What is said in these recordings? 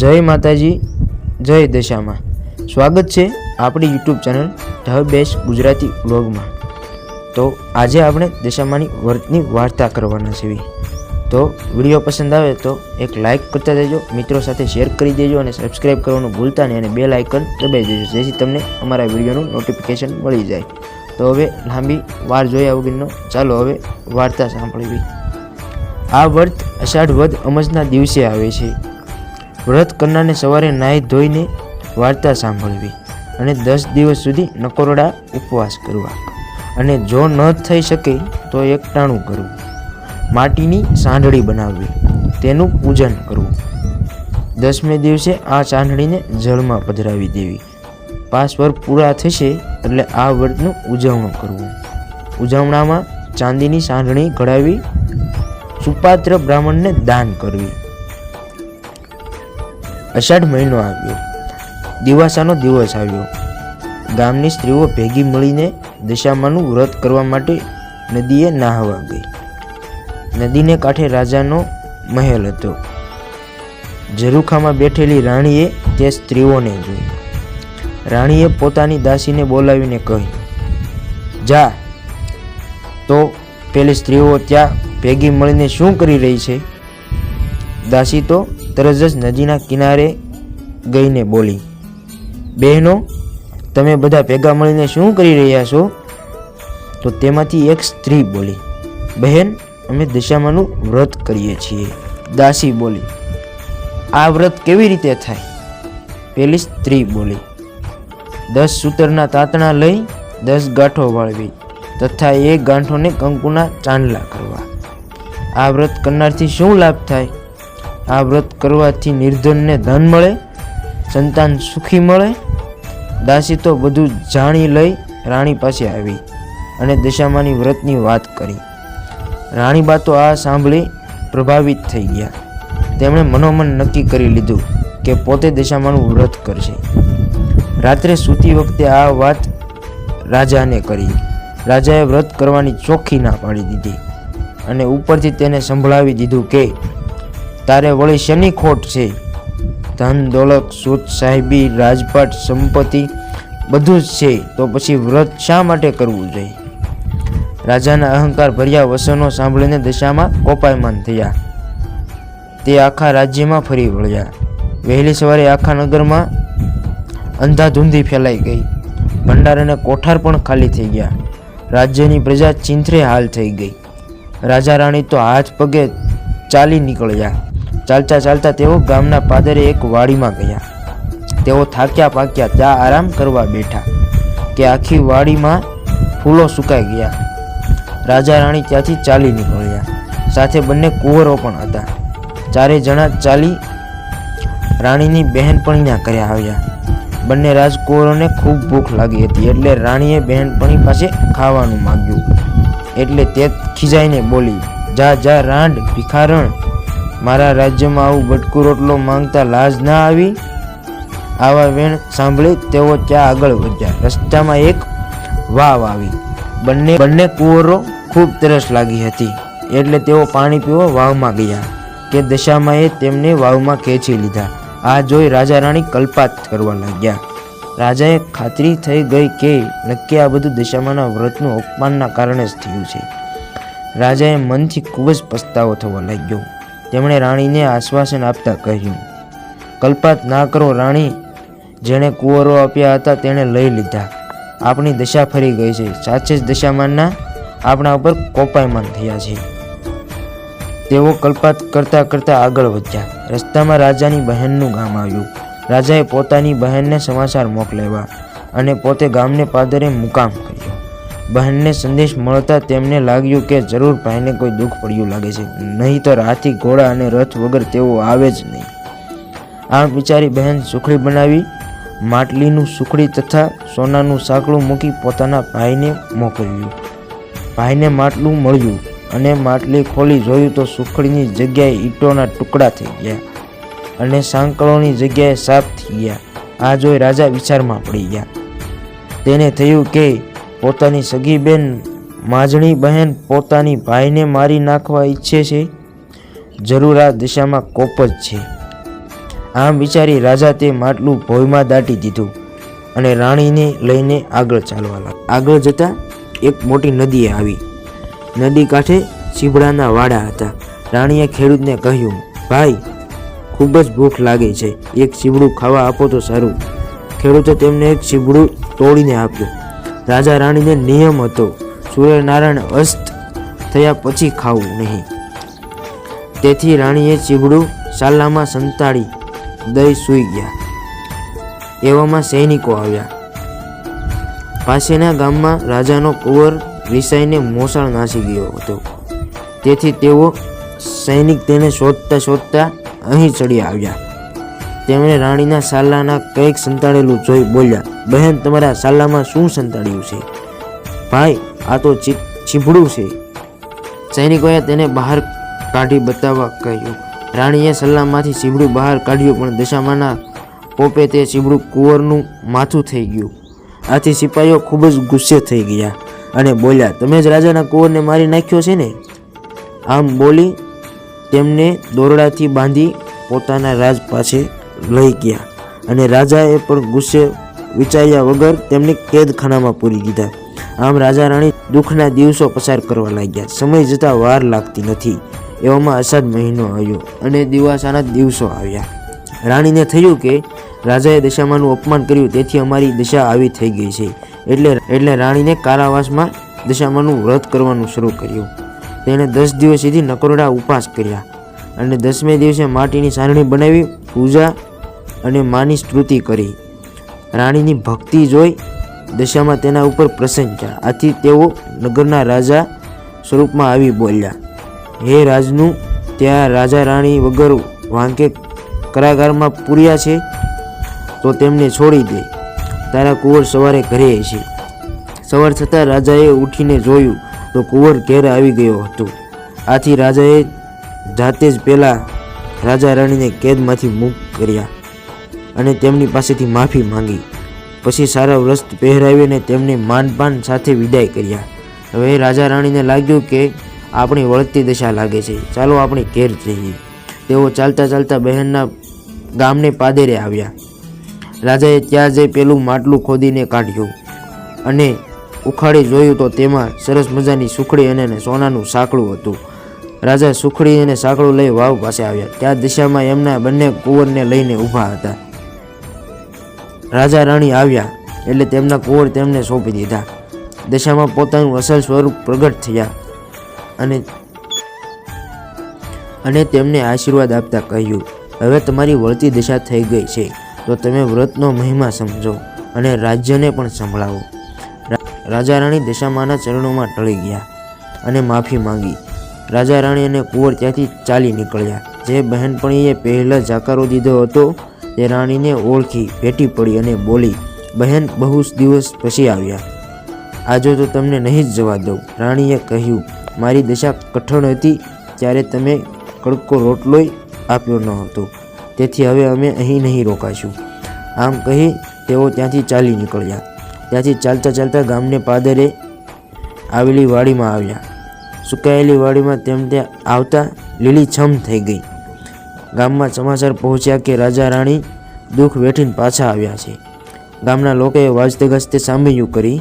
જય માતાજી, જય દશામાં. સ્વાગત છે આપણી YouTube channel the best Gujarati વ્લોગમાં. તો આજે આપણે દશામાની વર્તની વાર્તા કરવાના છીએ. તો વીડિયો પસંદ આવે તો એક લાઇક કરતા દેજો મિત્રો સાથે શેર કરી દેજો અને સબસ્ક્રાઈબ કરવાનું ભૂલતા નહીં અને બેલ આઇકન દબાવી દેજો, જેથી તમને અમારા વિડીયોનું નોટિફિકેશન મળી જાય. તો હવે લાંબી વાર જોયા વગરનો ચાલો હવે વાર્તા સાંભળવી. આ વ્રત અષાઢ વદ અમજના દિવસે આવે છે. વ્રત કરનારને સવારે નાહી ધોઈને વાર્તા સાંભળવી અને દસ દિવસ સુધી નકોરડા ઉપવાસ કરવા. અને જો ન થઈ શકે તો એકટાણું કરવું. માટીની સાંઢળી બનાવવી. તેનું પૂજન કરવું. દસમે દિવસે આ સાંઢળીને જળમાં પધરાવી દેવી. પાંચ વર્ષ પૂરા થશે એટલે આ વ્રતનું ઉજવણું કરવું. ઉજવણામાં ચાંદીની સાંઢણી ઘડાવી, સુપાત્ર બ્રાહ્મણને દાન કરવી. અષાઢ મહિનો આવ્યો. દિવાસાનો દિવસ આવ્યો. ગામની સ્ત્રીઓ ભેગી મળીને દશામાનું વ્રત કરવા માટે નદીએ નાહવા ગઈ. નદીને કાંઠે રાજાનો મહેલ હતો. ઝરૂખામાં બેઠેલી રાણીએ તે સ્ત્રીઓને જોઈ. રાણીએ પોતાની દાસીને બોલાવીને કહી જા, તો પેલી સ્ત્રીઓ ત્યાં ભેગી મળીને શું કરી રહી છે? દાસી તો તરત જ નદીના કિનારે ગઈને બોલી, બહેનો, તમે બધા ભેગા મળીને શું કરી રહ્યા છો? તો તેમાંથી એક સ્ત્રી બોલી, બહેન, અમે દશામાનું વ્રત કરીએ છીએ. દાસી બોલી, આ વ્રત કેવી રીતે થાય? પેલી સ્ત્રી બોલી, દસ સૂતરના તાતણા લઈ દસ ગાંઠો વાળવી તથા એ ગાંઠોને કંકુના ચાંદલા કરવા. આ વ્રત કરનારથી શું લાભ થાય? આ વ્રત કરવાથી નિર્ધનને ધન મળે, સંતાન સુખી મળે. દાસી તો બધું જાણી લઈ રાણી પાસે આવી અને દશામાની વ્રતની વાત કરી. રાણીબા તો આ સાંભળી પ્રભાવિત થઈ ગયા. તેમણે મનોમન નક્કી કરી લીધું કે પોતે દશામાનું વ્રત કરશે. રાત્રે સૂતી વખતે આ વાત રાજાને કરી. રાજાએ વ્રત કરવાની ચોખ્ખી ના પાડી દીધી અને ઉપરથી તેને સંભળાવી દીધું કે તારે વળી શેની ખોટ છે? ધન, દોલત, સૂત, સાહેબી, રાજપાટ, સંપત્તિ બધું જ છે, તો પછી વ્રત શા માટે કરવું જોઈએ? રાજાના અહંકાર ભર્યા વસનો સાંભળીને દશામાં કોપાયમાન થયા. તે આખા રાજ્યમાં ફરી વળ્યા. વહેલી સવારે આખા નગરમાં અંધાધૂંધી ફેલાઈ ગઈ. ભંડાર અને કોઠાર પણ ખાલી થઈ ગયા. રાજ્યની પ્રજા ચિંથરે હાલ થઈ ગઈ. રાજા રાણી તો હાથ પગે ચાલી નીકળ્યા. ચાલતા ચાલતા તેઓ ગામના પાદરે એક વાડીમાં ગયા. તેઓ થાક્યા પાક્યા ત્યાં આરામ કરવા બેઠા કે આખી વાડીમાં ફૂલો સુકાઈ ગયા. રાજા રાણી ત્યાંથી ચાલી નીકળ્યા. સાથે બંને કુંવરો પણ હતા. ચારે જણા ચાલી રાણીની બહેનપણીના કર્યા આવ્યા. બંને રાજકુંવરોને ખૂબ ભૂખ લાગી હતી એટલે રાણીએ બહેનપણી પાસે ખાવાનું માગ્યું. એટલે તે ખીજાઈને બોલી, જા જા, રાંડ ભિખારણ મારા રાજ્યમાં આવું બટકું રોટલો માંગતા લાજ ના આવી? આવા વેણ સાંભળી તેઓ ત્યાં આગળ વધ્યા. રસ્તામાં એક વાવ આવી. બંને બંને કુંવરો ખૂબ તરસ લાગી હતી. એટલે તેઓ પાણી પીવા વાવમાં ગયા કે દશામાએ તેમને વાવમાં ખેંચી લીધા. આ જોઈ રાજા રાણી કલ્પાત કરવા લાગ્યા. રાજાએ ખાતરી થઈ ગઈ કે નક્કી આ બધું દશામાના વ્રતનું અપમાનના કારણે જ થયું છે. રાજાએ મનથી ખૂબ જ પસ્તાવો થવા લાગ્યો. તેમણે રાણીને આશ્વાસન આપતા કહ્યું, કલ્પાત ના કરો રાણી. જેણે કુંવરો આપ્યા હતા તેણે લઈ લીધા. આપણી દશા ફરી ગઈ છે. સાચે જ દશામાનના આપણા ઉપર કોપાયમાન થયા છે. તેઓ કલ્પાત કરતા કરતા આગળ વધ્યા. રસ્તામાં રાજાની બહેનનું ગામ આવ્યું. રાજાએ પોતાની બહેનને સમાચાર મોકલાવ્યા અને પોતે ગામને પાદરે મુકામ કર્યો. બહેનને સંદેશ મળતા તેમને લાગ્યું કે જરૂર ભાઈને કોઈ દુઃખ પડ્યું લાગે છે. નહીંતર હાથી ઘોડા અને રથ વગર તેઓ આવે જ નહીં. આમ વિચારી બહેન સુખડી બનાવી, માટલીનું સુખડી તથા સોનાનું સાંકળું મૂકી પોતાના ભાઈને મોકલ્યું. ભાઈને માટલું મળ્યું અને માટલી ખોલી જોયું તો સુખડીની જગ્યાએ ઈંટોના ટુકડા થઈ ગયા અને સાંકળોની જગ્યાએ સાફ થઈ ગયા. આ જોઈ રાજા વિચારમાં પડી ગયા. તેને થયું કે પોતાની સગી બેન માજણી બહેન પોતાની ભાઈને મારી નાખવા ઈચ્છે છે, જરૂર આ દિશામાં કોપ જ છે. આમ વિચારી રાજા તે માટલું ભોયમાં દાટી દીધું અને રાણીને લઈને આગળ ચાલવા લાગ્યા. આગળ જતા એક મોટી નદી આવી. નદી કાંઠે ચીબડાના વાડા હતા. રાણીએ ખેડૂતને કહ્યું, ભાઈ, ખૂબ જ ભૂખ લાગે છે. એક ચીબડું ખાવા આપો તો સારું. ખેડૂતે તેમને એક ચીબડું તોડીને આપ્યું. રાજા રાણીને નિયમ હતો, સૂર્યનારાયણ અસ્ત થયા પછી ખાવું નહીં. તેથી રાણીએ ચીબડું સાલામાં સંતાડી દઈ સૂઈ ગયા. એવામાં સૈનિકો આવ્યા. પાસેના ગામમાં રાજાનો કુંવર રિસાઈને મોસાળ નાસી ગયો હતો. તેથી તેઓ સૈનિક તેને શોધતા શોધતા અહીં ચડી આવ્યા. તેમણે રાણીના સાલાના કંઈક સંતાડેલું જોઈ બોલ્યા, બહેન, તમારા સાલામાં શું સંતાડ્યું છે? ભાઈ, આ તો ચીભડું છે. સૈનિકોએ તેને બહાર કાઢી બતાવવા કહ્યું. રાણીએ સલ્લામાંથી ચીબડું બહાર કાઢ્યું, પણ દશામાના પોપે તે ચીબડું કુંવરનું માથું થઈ ગયું. આથી સિપાહીઓ ખૂબ જ ગુસ્સે થઈ ગયા અને બોલ્યા, તમે જ રાજાના કુંવરને મારી નાખ્યો છે ને? આમ બોલી તેમને દોરડાથી બાંધી પોતાના રાજ પાસે લઈ ગયા અને રાજાએ પણ ગુસ્સે વિચાર્યા વગર તેમને કેદખાનામાં પૂરી દીધા. આમ રાજા રાણી દુઃખના દિવસો પસાર કરવા લાગ્યા. સમય જતાં વાર લાગતી નથી. એવામાં અષાઢ મહિનો આવ્યો અને દિવાસાના દિવસો આવ્યા. રાણીને થયું કે રાજાએ દશામાનું અપમાન કર્યું, તેથી અમારી દશા આવી થઈ ગઈ છે. એટલે એટલે રાણીને કારાવાસમાં દશામાનું વ્રત કરવાનું શરૂ કર્યું. તેણે દસ દિવસ સુધી નકરોડા ઉપવાસ કર્યા અને દસમે દિવસે માટીની સારણી બનાવી, પૂજા અને માની સ્તુતિ કરી. રાણીની ભક્તિ જોઈ દશામાં તેના ઉપર પ્રસન્ન થયા. આથી તેઓ નગરના રાજા સ્વરૂપમાં આવી બોલ્યા, હે રાજનું, ત્યાં રાજા રાણી વગર વાંકે કરાગારમાં પૂર્યા છે? તો તેમને છોડી દે. તારા કુંવર સવારે ઘરે છે સવાર થતાં રાજાએ ઉઠીને જોયું તો કુંવર ઘેર આવી ગયો હતો. આથી રાજાએ જાતે જ પહેલાં રાજા રાણીને કેદમાંથી મુક્ત કર્યા. અને તેમની પાસેથી માફી માંગી. પછી સારા વસ્ત્ર પહેરાવીને તેમને માનપાન સાથે વિદાય કર્યા. હવે રાજા રાણીને લાગ્યું કે આપણી વળતી દશા લાગે છે. ચાલો આપણે ઘેર જઈએ. તેઓ ચાલતા ચાલતા બહેનના ગામને પાદેરે આવ્યા. રાજાએ ત્યાં જઈ પેલું માટલું ખોદીને કાઢ્યું અને ઉખાડી જોયું તો તેમાં સરસ મજાની સુખડી અને સોનાનું સાંકળું હતું. રાજા સુખડી અને સાંકળું લઈ વાવ પાસે આવ્યા. ત્યાં દિશામાં એમના બંને કુંવરને લઈને ઊભા હતા. રાજા રાણી આવ્યા એટલે તેમના કુંવર તેમને સોંપી દીધા. દશામાં પોતાનું અસલ સ્વરૂપ પ્રગટ થયા અને અને તેમને આશીર્વાદ આપતા કહ્યું, હવે તમારી વળતી દિશા થઈ ગઈ છે, તો તમે વ્રતનો મહિમા સમજો અને રાજ્યને પણ સંભળાવો. રાજા રાણી દશામાના ચરણોમાં ટળી ગયા અને માફી માંગી. રાજા રાણી અને કુંવર ત્યાંથી ચાલી નીકળ્યા. જે બહેનપણીએ પહેલાં જાકારો દીધો હતો તે રાણીને ઓળખી ભેટી પડી અને બોલી, બહેન, બહુ દિવસ પછી આવ્યા. આજે તો તમને નહીં જ જવા દઉં. રાણીએ કહ્યું, મારી દશા કઠણ હતી ત્યારે તમે કડકો રોટલોય આપ્યો ન હતો. તેથી હવે અમે અહીં નહીં રોકાશું. આમ કહી તેઓ ત્યાંથી ચાલી નીકળ્યા. ત્યાંથી ચાલતા ચાલતા ગામને પાદરે આવેલી વાડીમાં આવ્યા. સુકાયેલી વાડીમાં તેમ ત્યાં આવતા લીલીછમ થઈ ગઈ. ગામમાં સમાચાર પહોંચ્યા કે રાજા રાણી દુઃખ વેઠીને પાછા આવ્યા છે. ગામના લોકોએ વાજતે ગાજતે સામૈયું કરી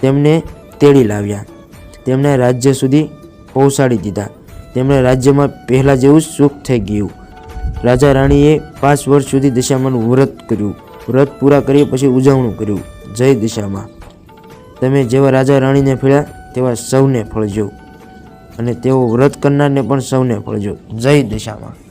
તેમને તેડી લાવ્યા. તેમને રાજ્ય સુધી પહોંચાડી દીધા. તેમણે રાજ્યમાં પહેલાં જેવું સુખ થઈ ગયું. રાજા રાણીએ પાંચ વર્ષ સુધી દિશામાનું વ્રત કર્યું. વ્રત પૂરા કરી પછી ઉજવણું કર્યું. જય દિશામાં. તમે જેવા રાજા રાણીને ફળ્યા તેવા સૌને ફળજો અને તેઓ વ્રત કરનારને પણ સૌને ફળજો જય દિશામાં.